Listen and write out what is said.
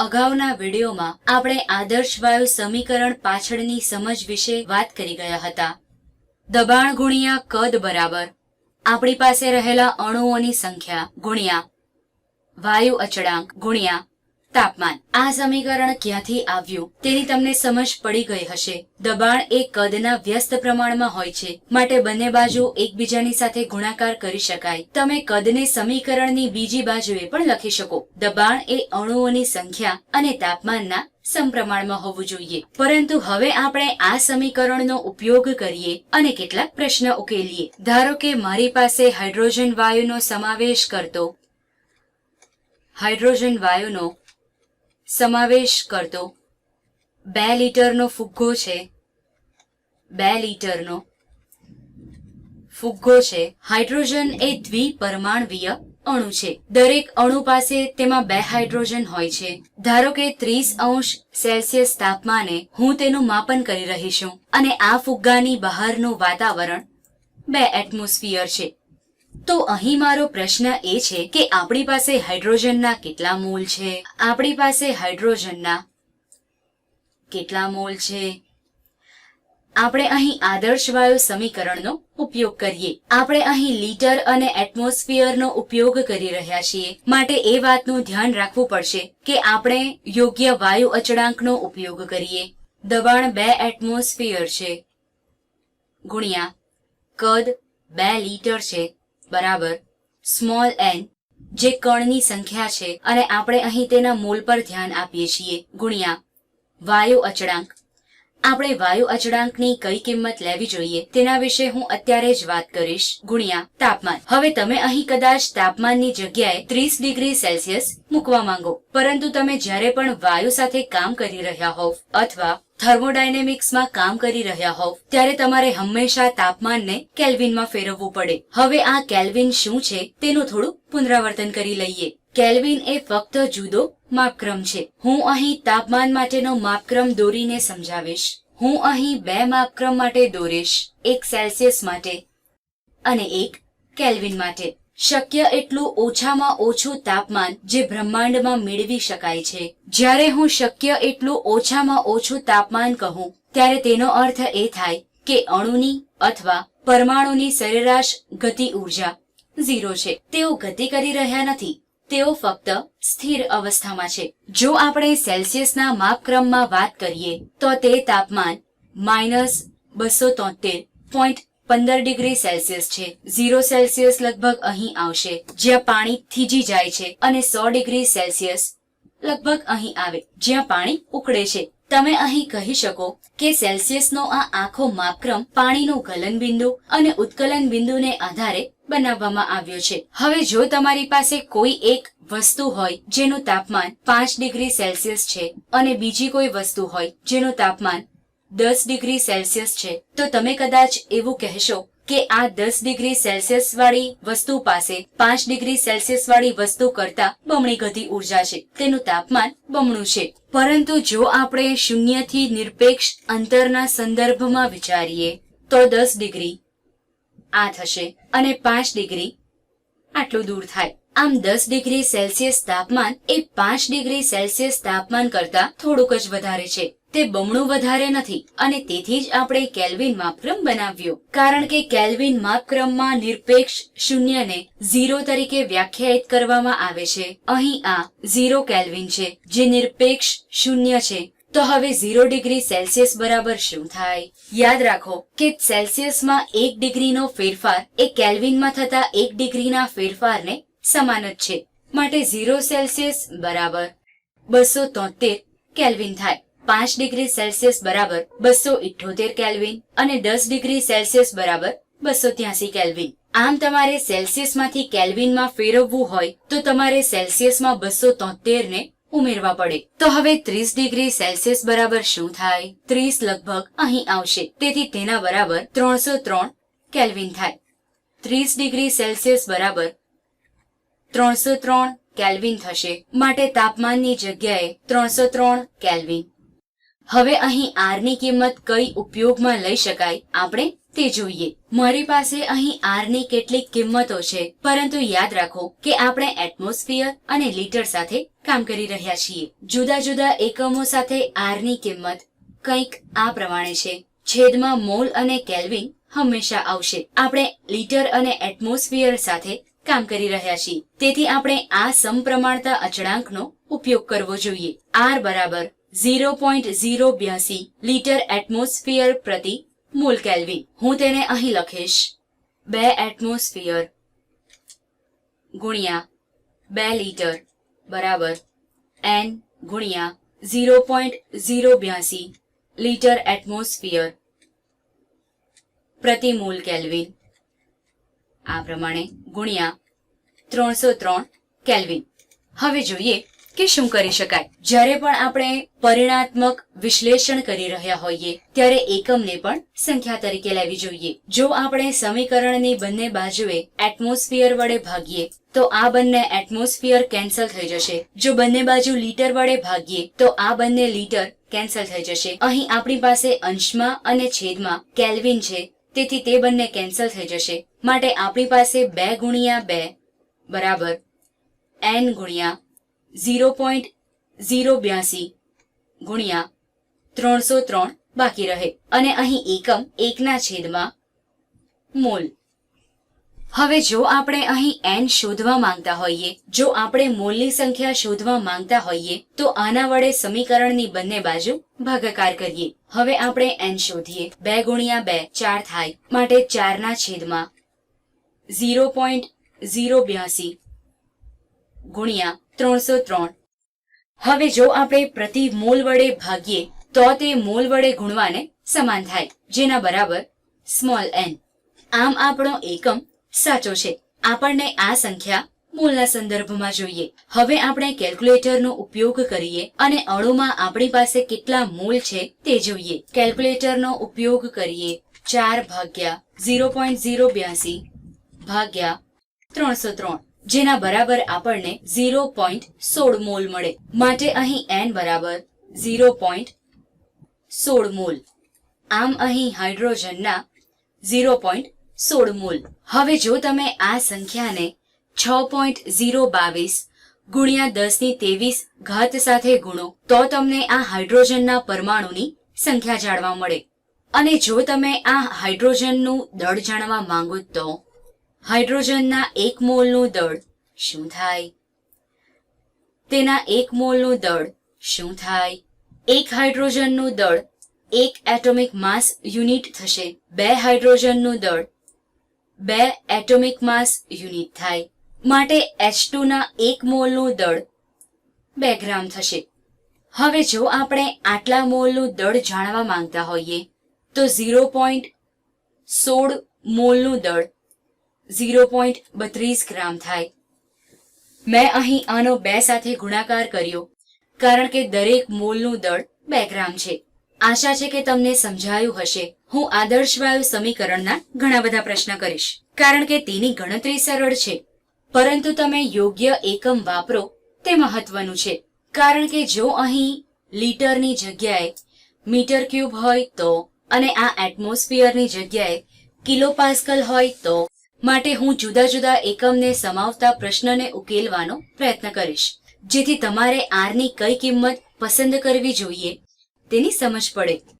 અગાઉના વિડીયોમાં આપણે આદર્શ વાયુ સમીકરણ પાછળની સમજ વિશે વાત કરી ગયા હતા. દબાણ ગુણ્યા કદ બરાબર. આપણી પાસે રહેલા અણુઓની સંખ્યા ગુણ્યા વાયુ અચળાંક ગુણ્યા તાપમાન. આ સમીકરણ ક્યાંથી આવ્યું? તેની તમને સમજ પડી ગઈ હશે. દબાણ એ કદના વ્યસ્ત પ્રમાણમાં હોય છે. માટે બંને બાજુ એકબીજાની સાથે ગુણાકાર કરી શકાય. તમે કદને સમીકરણની બીજી બાજુએ પણ લખી શકો. દબાણ એ અણુઓની સંખ્યા અને તાપમાનના સમપ્રમાણમાં હોવું જોઈએ. પરંતુ હવે આપણે આ સમીકરણનો ઉપયોગ કરીએ અને કેટલાક પ્રશ્ન ઉકેલીએ. ધારો કે મારી પાસે હાઇડ્રોજન વાયુનો સમાવેશ કરતો, હાઇડ્રોજન વાયુનો સમાવેશ કરતો. બે લીટરનો ફુગ્ગો છે. બે લીટરનો ફુગ્ગો છે. હાઇડ્રોજન એ દ્વિપરમાણવીય અણુ છે. દરેક અણુ પાસે તેમાં બે હાઇડ્રોજન હોય છે. ધારો કે ત્રીસ અંશ સેલ્સિયસ તાપમાને હું તેનું માપન કરી રહી છું અને આ ફુગ્ગાની બહારનું વાતાવરણ બે એટમોસ્ફિયર છે. તો અહીં મારો પ્રશ્ન એ છે કે આપણી પાસે હાઇડ્રોજનના કેટલા મોલ છે? આપણી પાસે હાઇડ્રોજનના કેટલા મોલ છે? આપણે અહીં આદર્શ વાયુ સમીકરણનો ઉપયોગ કરીએ. આપણે અહીં લીટર અને એટમોસ્ફિયરનો ઉપયોગ કરી રહ્યા છીએ. માટે એ વાતનું ધ્યાન રાખવું પડશે કે આપણે યોગ્ય વાયુ અચળાંકનો ઉપયોગ કરીએ. દબાણ બે એટમોસ્ફિયર છે. ગુણ્યા કદ બે લીટર છે. બરાબર? સ્મોલ એન જે કણની સંખ્યા છે અને આપણે અહીં તેના મોલ પર ધ્યાન આપીએ છીએ. ગુણ્યા વાયુ અચળાંક. આપણે વાયુ અચળાંકની કઈ કિંમત લેવી જોઈએ તેના વિશે હું અત્યારે જ વાત કરીશ. ગુણ્યા તાપમાન. હવે તમે અહીં કદાચ તાપમાનની જગ્યાએ ત્રીસ ડિગ્રી સેલ્સિયસ મૂકવા માંગો. પરંતુ તમે જ્યારે પણ વાયુ સાથે કામ કરી રહ્યા હોવ અથવા થર્મોડાયનેમિક્સમાં કામ કરી રહ્યા હોવ, ત્યારે તમારે હંમેશા તાપમાનને કેલ્વિનમાં ફેરવવું પડે. હવે આ કેલ્વિન શું છે, તેનું થોડું પુનરાવર્તન કરી લઈએ. કેલ્વિન એ ફક્ત જુદો માપક્રમ છે. હું અહીં તાપમાન માટેનો માપક્રમ દોરીને સમજાવીશ. હું અહીં બે માપક્રમ માટે દોરીશ, એક સેલ્સિયસ માટે અને એક કેલ્વિન માટે. શક્ય એટલું ઓછામાં ઓછું તાપમાન જે બ્રહ્માંડમાં મેળવી શકાય છે. જ્યારે હું શક્ય એટલું ઓછામાં ઓછું તાપમાન કહું, ત્યારે તેનો અર્થ એ થાય કે અણુની અથવા પરમાણુની સરેરાશ ગતિ ઊર્જા ઝીરો છે. તેઓ ગતિ કરી રહ્યા નથી. તેઓ ફક્ત સ્થિર અવસ્થામાં છે. જો આપણે સેલ્સિયસના માપક્રમમાં વાત કરીએ, તો તે તાપમાન માઇનસ બસો તોતેર પોઈન્ટ પંદર ડિગ્રી સેલ્સિયસ છે. ઝીરો સેલ્સિયસ લગભગ અહીં આવશે. જ્યાં પાણી થીજી જાય છે અને સો ડિગ્રી સેલ્સિયસ લગભગ અહીં આવે. જ્યાં પાણી ઉકળે છે. તમે અહીં કહી શકો કે સેલ્સિયસનો આ આખો માપક્રમ પાણીનું ગલન બિંદુ અને ઉત્કલન બિંદુને આધારે બનાવવામાં આવ્યો છે. હવે જો તમારી પાસે કોઈ એક વસ્તુ હોય જેનું તાપમાન પાંચ ડિગ્રી સેલ્સિયસ છે અને બીજી કોઈ વસ્તુ હોય જેનું તાપમાન દસ ડિગ્રી સેલ્સિયસ છે. તો તમે કદાચ એવું કહેશો કે આ દસ ડિગ્રી સેલ્સિયસ વાળી વસ્તુ પાસે પાંચ ડિગ્રી સેલ્સિયસ વાળી વસ્તુ કરતા બમણી ગતિ ઊર્જા છે. તેનું તાપમાન બમણું છે. પરંતુ જો આપણે શૂન્યથી નિરપેક્ષ અંતરના સંદર્ભમાં વિચારીએ, તો દસ ડિગ્રી આ થશે અને પાંચ ડિગ્રી આટલું દૂર થાય. આમ દસ ડિગ્રી સેલ્સિયસ તાપમાન એ પાંચ ડિગ્રી સેલ્સિયસ તાપમાન કરતા થોડુંક જ વધારે છે. તે બમણું વધારે નથી અને તેથી જ આપણે કેલ્વિન માપક્રમ બનાવ્યો. કારણ કે કેલ્વિન માપક્રમમાં નિરપેક્ષ શૂન્યને ઝીરો તરીકે વ્યાખ્યાયિત કરવામાં આવે છે. અહીં આ ઝીરો કેલ્વિન છે, જે નિરપેક્ષ શૂન્ય છે. તો હવે ઝીરો ડિગ્રી સેલ્સિયસ બરાબર શું થાય? યાદ રાખો કે સેલ્સિયસમાં એક ડિગ્રીનો ફેરફાર એ કેલ્વિનમાં થતા એક ડિગ્રીના ફેરફારને સમાન જ છે. માટે ઝીરો સેલ્સિયસ બરાબર બસો તોતેર કેલ્વિન થાય. પાંચ ડિગ્રી સેલ્સિયસ બરાબર બસો ઇઠોતેર કેલ્વિન અને દસ ડિગ્રી સેલ્સિયસ બરાબર બસો ત્યાસી કેલ્વિન. આમ તમારે સેલ્સિયસમાંથી કેલ્વિનમાં ફેરવવું હોય તો તમારે સેલ્સિયસમાં બસો તોતેર ને ઉમેરવા પડે. તો હવે ત્રીસ ડિગ્રી સેલ્સિયસ બરાબર શું થાય? ત્રીસ લગભગ અહીં આવશે. તેથી તેના બરાબર ત્રણસો ત્રણ કેલ્વિન થાય. ત્રીસ ડિગ્રી સેલ્સિયસ બરાબર ત્રણસો ત્રણ કેલ્વિન થશે. માટે તાપમાનની જગ્યાએ ત્રણસો ત્રણ કેલ્વિન. હવે અહીં આરની કિંમત કઈ ઉપયોગમાં લઈ શકાય? આપણે તે જોઈએ. મારી પાસે અહીં આરની કેટલીક કિંમતો છે, પરંતુ યાદ રાખો કે આપણે એટમોસ્ફિયર અને લીટર સાથે કામ કરી રહ્યા છીએ. જુદા જુદા એકમો સાથે આરની કિંમત કંઈક આ પ્રમાણે છે. છેદમાં મોલ અને કેલ્વિન હંમેશા આવશે. આપણે લીટર અને એટમોસ્ફિયર સાથે કામ કરી રહ્યા છીએ. તેથી આપણે આ સમપ્રમાણતા અચળાંકનો ઉપયોગ કરવો જોઈએ. આર બરાબર ઝીરો પોઈન્ટ ઝીરો બ્યાસી લીટર એટમોસ્ફિયર પ્રતિ મૂલ કેલ્વિન હું તેને અહીં લખીશ. બે એટમોસ્ફિયર ગુણ્યા બે લીટર બરાબર એન ગુણ્યા ઝીરો પોઈન્ટ ઝીરો બ્યાસી લીટર એટમોસ્ફિયર પ્રતિ મૂલ કેલ્વિન આ પ્રમાણે ગુણ્યા ત્રણસો ત્રણ કેલ્વિન હવે જોઈએ કે શું કરી શકાય? જ્યારે પણ આપણે પરિણાત્મક વિશ્લેષણ કરી રહ્યા હોઈએ, ત્યારે એકમને પણ સંખ્યા તરીકે લેવી જોઈએ. જો આપણે સમીકરણની બંને બાજુએ એટમોસ્ફિયર વડે ભાગીએ, તો આ બંને એટમોસ્ફિયર કેન્સલ થઈ જશે. જો બંને બાજુ લીટર વડે ભાગીએ, તો આ બંને લીટર કેન્સલ થઈ જશે. અહીં આપણી પાસે અંશમાં અને છેદમાં કેલ્વિન છે, તેથી તે બંને કેન્સલ થઈ જશે. માટે આપણી પાસે બે ગુણ્યા બે, બરાબર એન ગુણ્યા ઝીરો પોઈન્ટ ઝીરો બ્યાસી ગુણ્યા ત્રણસો ત્રણ બાકી રહે. અને અહીં એકમ એકના છેદમાં મોલ. હવે જો આપણે અહીં એન શોધવા માંગતા હોઈએ, જો આપણે મોલની સંખ્યા શોધવા માંગતા હોઈએ, તો આના વડે સમીકરણની બંને બાજુ ભાગાકાર કરીએ. હવે આપણે એન શોધીએ. બે ગુણ્યા બે, ચાર થાય. માટે ચારના છેદમાં ઝીરો પોઈન્ટ ઝીરો બ્યાસી ગુણ્યા ત્રણસો ત્રણ. હવે જો આપણે પ્રતિ મોલ વડે ભાગીએ, તો તે મોલ વડે ગુણવાને સમાન થાય. જેના બરાબર સ્મોલ એન આમ આપણો એકમ સાચો છે. આપણને આ સંખ્યા મૂળના સંદર્ભમાં જોઈએ. હવે આપણે કેલ્ક્યુલેટરનો ઉપયોગ કરીએ અને અણુમાં આપણી પાસે કેટલા મૂળ છે તે જોઈએ. કેલ્ક્યુલેટરનો ઉપયોગ કરીએ ચાર ભાગ્યા ઝીરો પોઈન્ટ ઝીરો બ્યાસી ભાગ્યા ત્રણસો ત્રણ. જેના બરાબર આપણને ઝીરો પોઈન્ટ સોળ મોલ મળે. માટે અહીં એન બરાબર ઝીરો પોઈન્ટ સોળ મોલ. આમ અહીં હાઇડ્રોજનના ઝીરો પોઈન્ટ સોળ મોલ. હવે જો તમે આ સંખ્યાને છ પોઈન્ટ ઝીરો બાવીસ ગુણ્યા દસની ત્રેવીસ ઘાત સાથે ગુણો, તો તમને આ હાઇડ્રોજનના પરમાણુની સંખ્યા જાણવા મળે. અને જો તમે આ હાઇડ્રોજનનું દળ જાણવા માંગો તો હાઇડ્રોજનના એક મોલનું દળ શું થાય? તેના એક મોલનું દળ શું થાય? એક હાઇડ્રોજનનું દળ એક એટોમિક માસ યુનિટ થશે. બે હાઇડ્રોજનનું દળ બે એટોમિક માસ યુનિટ થાય. માટે એચ ટુના એક મોલનું દળ બે ગ્રામ થશે. હવે જો આપણે આટલા મોલનું દળ જાણવા માંગતા હોઈએ, તો ઝીરો પોઈન્ટ સોળ મોલનું દળ ઝીરો પોઈન્ટ બત્રીસ ગ્રામ થાય. મેં અહીં આનો બે સાથે ગુણાકાર કર્યો, કારણ કે દરેક મોલનું દળ બે ગ્રામ છે. આશા છે કે તમને સમજાયું હશે. હું આદર્શ વાયુ સમીકરણના ઘણા બધા પ્રશ્ન કરીશ, કારણ કે તેની ગણતરી સરળ છે. પરંતુ તમે યોગ્ય એકમ વાપરો, તે મહત્વનું છે. કારણ કે જો અહીં લીટરની જગ્યાએ મીટર ક્યુબ હોય તો, અને આ એટમોસ્ફિયરની જગ્યાએ કિલો પાસ્કલ હોય તો માટે હું જુદા જુદા એકમને સમાવતા પ્રશ્નને ઉકેલવાનો પ્રયત્ન કરીશ. જેથી તમારે આરની કઈ કિંમત પસંદ કરવી જોઈએ તેની સમજ પડે.